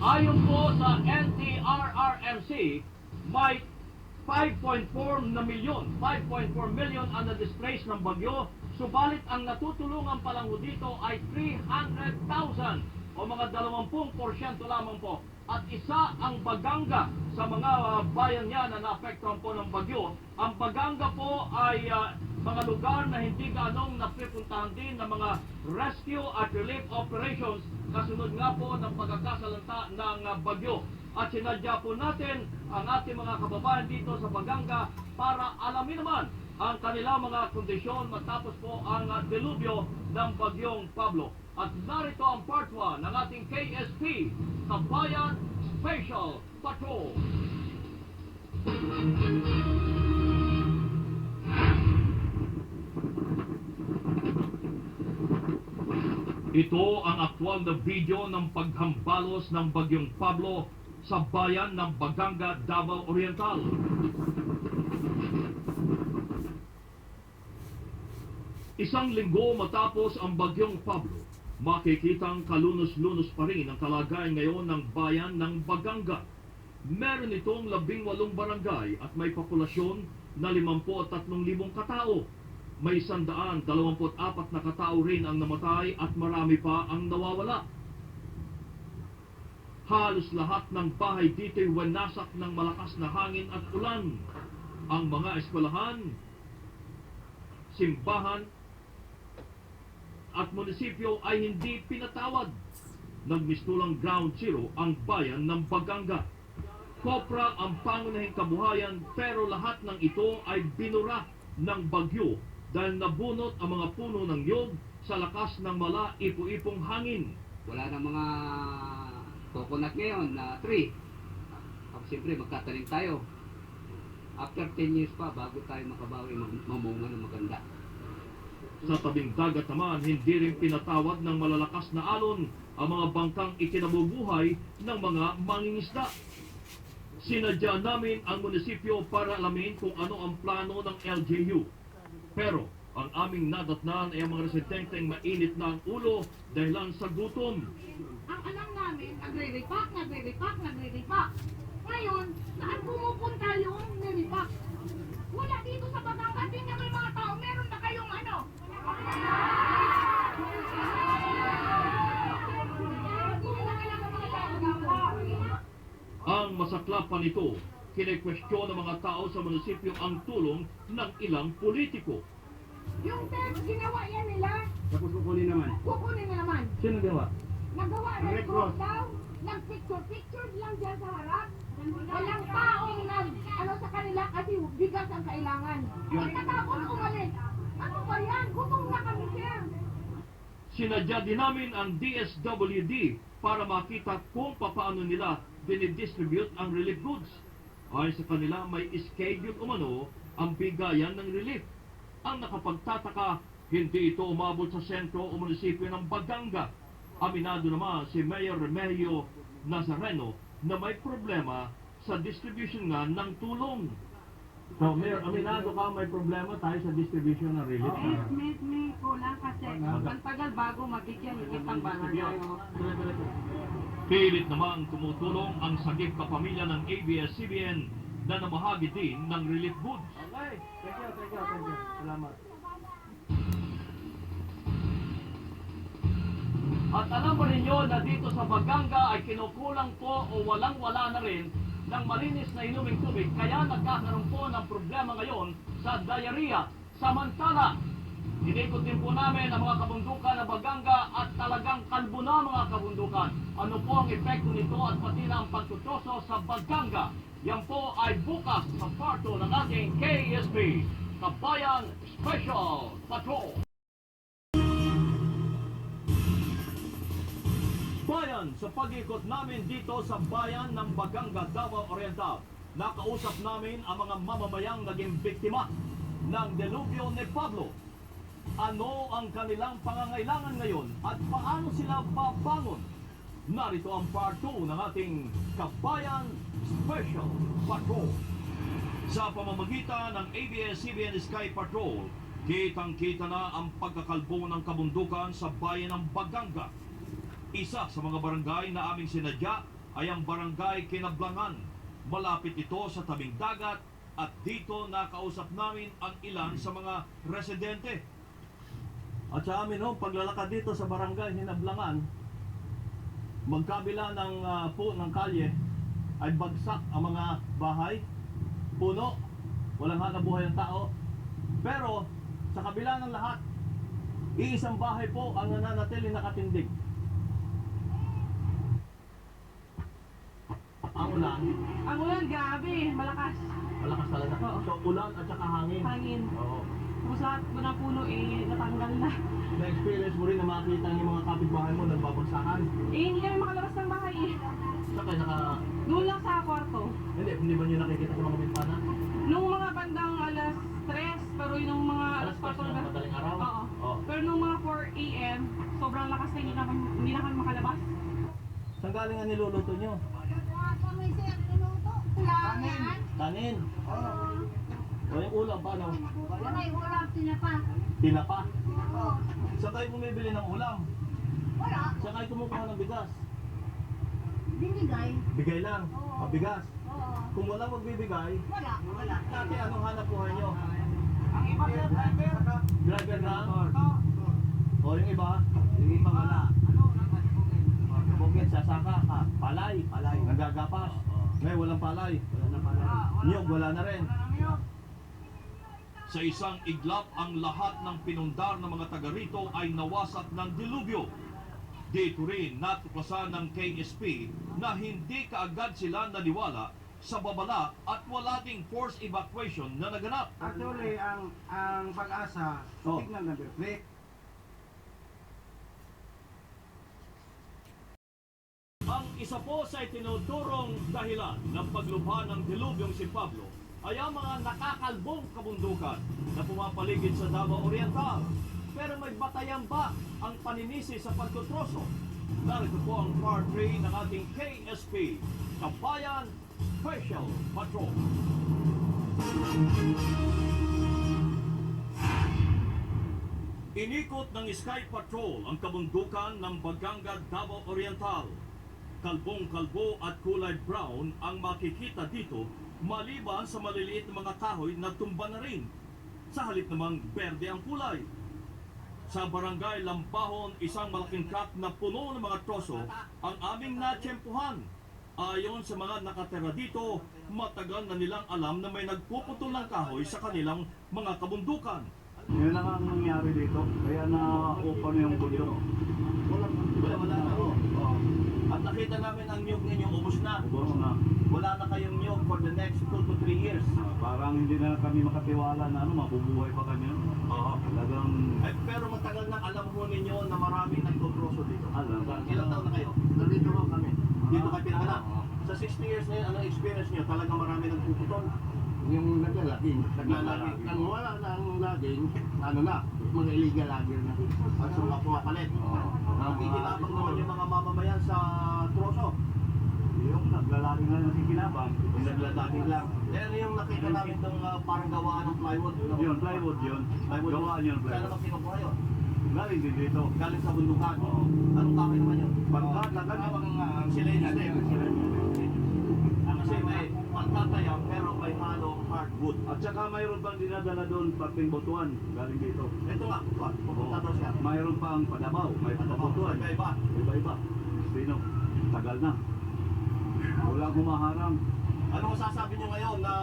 Ayon po sa NTRRMC, may 5.4 na milyon, 5.4 million ang na-displace ng bagyo, subalit ang natutulungan pa lang dito ay 300,000 o mga 20% lamang po. At isa ang Baganga sa mga uh, bayan niya na naapektuhan po ng bagyo. Ang Baganga po ay uh, mga lugar na hindi ganong napipuntahan din ng mga rescue at relief operations kasunod nga po ng pagkakasalanta ng uh, bagyo. At sinadya po natin ang ating mga kababayan dito sa Baganga para alamin naman ang kanilang mga kondisyon matapos po ang uh, delubyo ng bagyong Pablo. At narito ang part 1 ng ating KSP, Kabayan Special Patrol. Ito ang aktwal na video ng paghambalos ng bagyong Pablo sa bayan ng Baganga, Davao Oriental. Isang linggo matapos ang bagyong Pablo, makikitang kalunos-lunos pa rin ang kalagayan ngayon ng bayan ng Baganga. Meron itong labing walong barangay at may populasyon na 53,000 katao. May 124 na katao rin ang namatay at marami pa ang nawawala. Halos lahat ng bahay dito'y wanasak ng malakas na hangin at ulan. Ang mga eskwelahan, simbahan, at munisipyo ay hindi pinatawad. Nagmistulang ground zero ang bayan ng Baganga. Kopra ang pangunahing kabuhayan pero lahat ng ito ay binura ng bagyo dahil nabunot ang mga puno ng yog sa lakas ng mala ipo-ipong hangin. Wala na mga coconut ngayon na tree. Ako siyempre magtatanim tayo. After 10 years pa, bago tayo makabawi, mam- mamunga ng maganda. Sa tabing dagat naman, hindi rin pinatawad ng malalakas na alon ang mga bangkang ikinabubuhay ng mga mangingisda. Sinadya namin ang munisipyo para alamin kung ano ang plano ng LGU. Pero ang aming nadatnan ay ang mga residenteng mainit na ang ulo dahilan sa gutom. Ang alam namin, nagre-repack, nagre-repack, nagre-repack. Ngayon, saan pumupunta yung niripack? Wala dito sa Batangas, din may mga tao. Meron na kayong ano? Ang masaklap pa nito, kinekwestiyon ng mga tao sa munisipyo ang tulong ng ilang politiko. Yung tax, ginawa yan nila. Tapos kukunin naman. Kukunin na naman. Sino gawa? Nagawa Red Red Cross. Daw. Nag-picture-picture lang dyan sa harap. Walang taong nag, ano sa kanila kasi bigas ang kailangan. Pagkatapos umalis, ano ba yan? Gutom na kami, sir. Sinadya din namin ang DSWD para makita kung papaano nila dinidistribute ang relief goods. Ayon sa kanila, may schedule umano ang bigayan ng relief. Ang nakapagtataka, hindi ito umabot sa sentro o munisipyo ng Baganga. Aminado naman si Mayor Remigio Nazareno na may problema sa distribution nga ng tulong. So, Mayor, aminado ka may problema tayo sa distribution ng relief. May, may, may kulang kasi ang tagal bago mabigyan ng isang barangay. Pilit namang tumutulong ang sagip kapamilya ng ABS-CBN na namahagi din ng relief goods. Okay. Thank you, thank you, thank you. Salamat. At alam mo ninyo na dito sa Baganga ay kinukulang po o walang-wala na rin ng malinis na inuming tubig kaya nagkakaroon po ng problema ngayon sa diarrhea. Samantala, Inikot din po namin ang mga kabundukan ng Baganga at talagang kalbo na mga kabundukan. Ano po ang epekto nito at pati na ang pagtutroso sa Baganga. Yan po ay bukas sa parto ng ating KSB, Kabayan Special Patrol. Bayan, sa pag-ikot namin dito sa bayan ng Baganga, Davao Oriental, nakausap namin ang mga mamamayang naging biktima ng delubyo ni Pablo. Ano ang kanilang pangangailangan ngayon at paano sila babangon? Narito ang part 2 ng ating Kabayan Special Patrol. Sa pamamagitan ng ABS-CBN Sky Patrol, kitang-kita na ang pagkakalbo ng kabundukan sa bayan ng Baganga. Isa sa mga barangay na aming sinadya ay ang barangay Kinablangan. Malapit ito sa tabing dagat at dito nakausap namin ang ilan sa mga residente. At sa amin ho, paglalakad dito sa barangay Hinablangan, magkabila ng ah, po ng kalye ay bagsak ang mga bahay, puno, walang hanap buhay ang tao. Pero sa kabila ng lahat, iisang bahay po ang nananatili nakatindig. Ang ulan, Ang ulan, grabe, malakas. malakas talaga. Oo. So ulan at saka hangin. Hangin. Oo. Tapos lahat mo ng puno eh, natanggal na. Na-experience mo rin na makita yung mga kapitbahay mo nagbabagsakan. Eh, hindi kami makalabas ng bahay eh. Saka naka... Doon lang sa kwarto. Hindi, hindi ba nyo nakikita sa mga bintana? Nung mga bandang alas 3, pero yung mga alas Alas 4 4 na madaling araw? Oo. Oo. Pero nung mga 4 a.m., sobrang lakas na hindi na, kami, hindi na kami makalabas. Saan galing ang niluluto nyo? Ulan. Kanin. O yung ulam, paano? May ulam, tinapa. Tinapa. Oo. Saan kayo bumibili ng ulam? Wala. Saan kayo kumukuha ng bigas? Binigay. Bigay lang. Oo. Mabigas. Oo. Kung wala magbibigay, Wala. Wala. dati anong hanap buhay nyo? Ang iba sir, driver. Driver na? O yung iba? Yung iba wala. Bukit, sasaka ka. Palay. Palay. Nagagapas. Ngayon walang palay. Wala na pala. Niyog, wala na rin. Sa isang iglap, ang lahat ng pinundar ng mga taga rito ay nawasak ng dilubyo. Dito rin natuklasan ng KSP na hindi kaagad sila naniwala sa babala at wala ding force evacuation na naganap. Actually, ang ang pag-asa, Oh. signal number 3. Ang isa po sa itinuturong dahilan ng paglubha ng dilubyong si Pablo ay ang mga nakakalbong kabundukan na pumapaligid sa Davao Oriental. Pero may batayan ba ang paninisi sa pagtutroso? Narito po ang part 3 ng ating KSP, Kabayan Special Patrol. Inikot ng Sky Patrol ang kabundukan ng Baganga Davao Oriental. Kalbong-kalbo at kulay brown ang makikita dito maliban sa maliliit na mga kahoy na tumba na rin. Sa halip namang berde ang kulay. Sa barangay Lampahon, isang malaking truck na puno ng mga troso ang aming natsyempuhan. Ayon sa mga nakatera dito, matagal na nilang alam na may nagpuputol ng kahoy sa kanilang mga kabundukan. Yun lang ang nangyari dito. Kaya na-open yung bundok. Wala, wala na ho. Oh. At nakita namin ang nyug ninyo ubos na. Ubos na. Wala na kayong nyug for the next 2 to 3 years. Ah, Parang hindi na kami makatiwala na ano, mabubuhay pa kami. Oo. Talagang Ay, pero matagal na alam ho ninyo na maraming nagtotroso dito. alam. Ilang taon na kayo? Nandito ho kami. Dito kayo pinanganak. Sa 60 years na yun, anong experience nyo? Talaga marami nagpuputol. yung naglalaging, Naglalaging. nang wala na ang laging, ano na, mga illegal laging na. At suma pumapalit. Nakikilabang naman yung mga mamamayan sa troso. Yung naglalaging na nakikinabang. Yung naglalaging lang. Yan yung nakita namin itong uh, parang gawaan ng plywood. Yun, plywood yun. Plywood. Gawaan yun, Saan plywood. naman kinukuha yun? Galing din dito. Galing sa bundukan. Oo. Anong kahoy naman yun? Pagkata, ganun. Sila yung stem. Kasi may pagtataya halong hardwood. At saka mayroon pang dinadala doon pating botuan. Galing dito. Ito nga, buwan. Pupunta daw siya. Mayroon pang padabaw. May pabotuan. Iba-iba. Iba-iba. Sino? Tagal na. Walang humaharang. Ano masasabi niyo ngayon na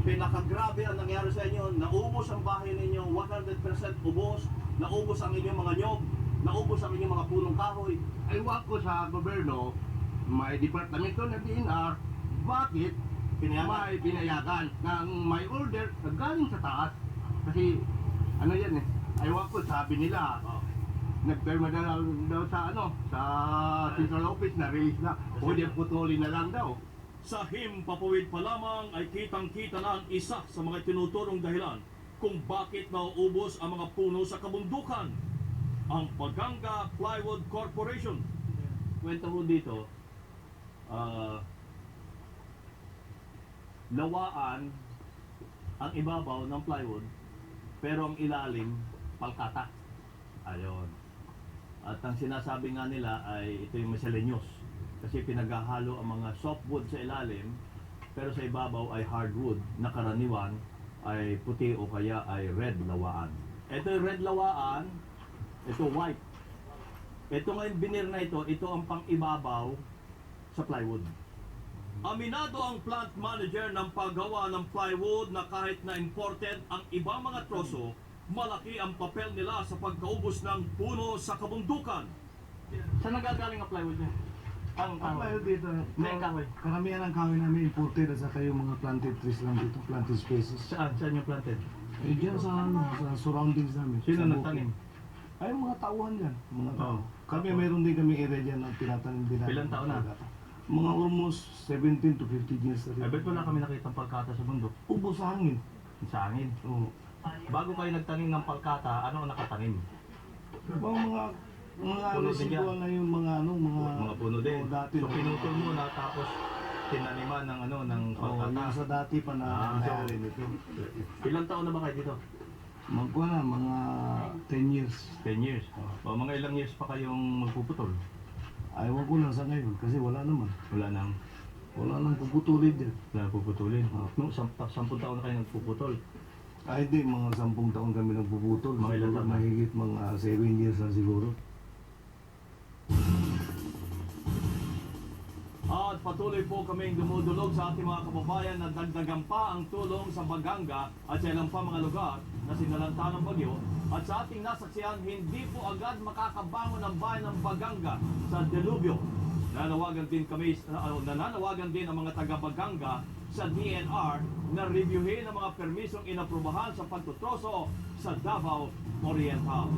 pinakagrabe ang nangyari sa inyo, naubos ang bahay ninyo, 100% ubos, naubos ang inyong mga nyog, naubos ang inyong mga punong kahoy. Aywa ko sa gobyerno, may departamento ng DNR, bakit Pinayagan. may pinayagan ng may order na galing sa taas? Kasi, ano yan eh, aywa ko, sabi nila, Oh. nagpirma na lang daw sa ano, sa central office na release na, pwede putulin na lang daw. Sa himpapawid pa lamang ay kitang-kita na ang isa sa mga tinuturong dahilan kung bakit nauubos ang mga puno sa kabundukan. Ang Paganga Plywood Corporation. Kwento ko dito, ah, lawaan ang ibabaw ng plywood pero ang ilalim palkata. Ayon. At ang sinasabi nga nila ay ito yung miscellaneous. Kasi pinaghahalo ang mga softwood sa ilalim, pero sa ibabaw ay hardwood na karaniwan ay puti o kaya ay red lawaan. Ito yung red lawaan, ito white. Ito ngayon binir na ito, ito ang pang-ibabaw sa plywood. Aminado ang plant manager ng paggawa ng plywood na kahit na imported ang ibang mga troso, malaki ang papel nila sa pagkaubos ng puno sa kabundukan. Saan nagagaling ang plywood niya? Ang plywood dito, May kahoy. karamihan ng kahoy namin imported at saka yung mga planted trees lang dito, planted species. Saan? Saan yung planted? Eh, dyan sa, ano, sa surroundings namin. Sino nagtanim? Ay, mga tauhan dyan. Mga tao. Oo. Kami, mayroon din kami area dyan na tinatanim din. namin. Ilang taon na? Mga almost 17 to 15 years na rin. Ay, ba't wala kami nakita palkata sa bundok? Ubos sa hangin. Sa hangin. Oo. Bago kayo nagtanim ng palkata, ano ang nakatanim? Mga mga mga Puno din residual na yung mga ano, mga Mga puno din. Oo, dati. So pinutol mo na tapos tinaniman ng ano ng Oo, palkata. yung sa dati pa na Ah, so- nangyari nito. Ilang taon na ba kayo dito? Magkuha na, mga 10 years. 10 years. O mga ilang years pa kayong magpuputol? Ayaw ko lang sa ngayon kasi wala naman. Wala nang Wala nang puputulid din. wala nang puputulin. No, sam- sampung taon na kayo nagpuputol. Ay di, mga sampung taon kami nagpuputol. Mga ilan Siguro taon na? Mahigit mga 7 years na siguro. At patuloy po kaming dumudulog sa ating mga kababayan na dagdagan pa ang tulong sa Baganga at sa ilang pa mga lugar na sinalanta ng bagyo. At sa ating nasaksihan, hindi po agad makakabangon ang bayan ng Baganga sa delubyo. Nanawagan din kami, uh, nananawagan din ang mga taga-Baganga sa DNR na reviewin ang mga permisong inaprubahan sa pagtutroso sa Davao Oriental.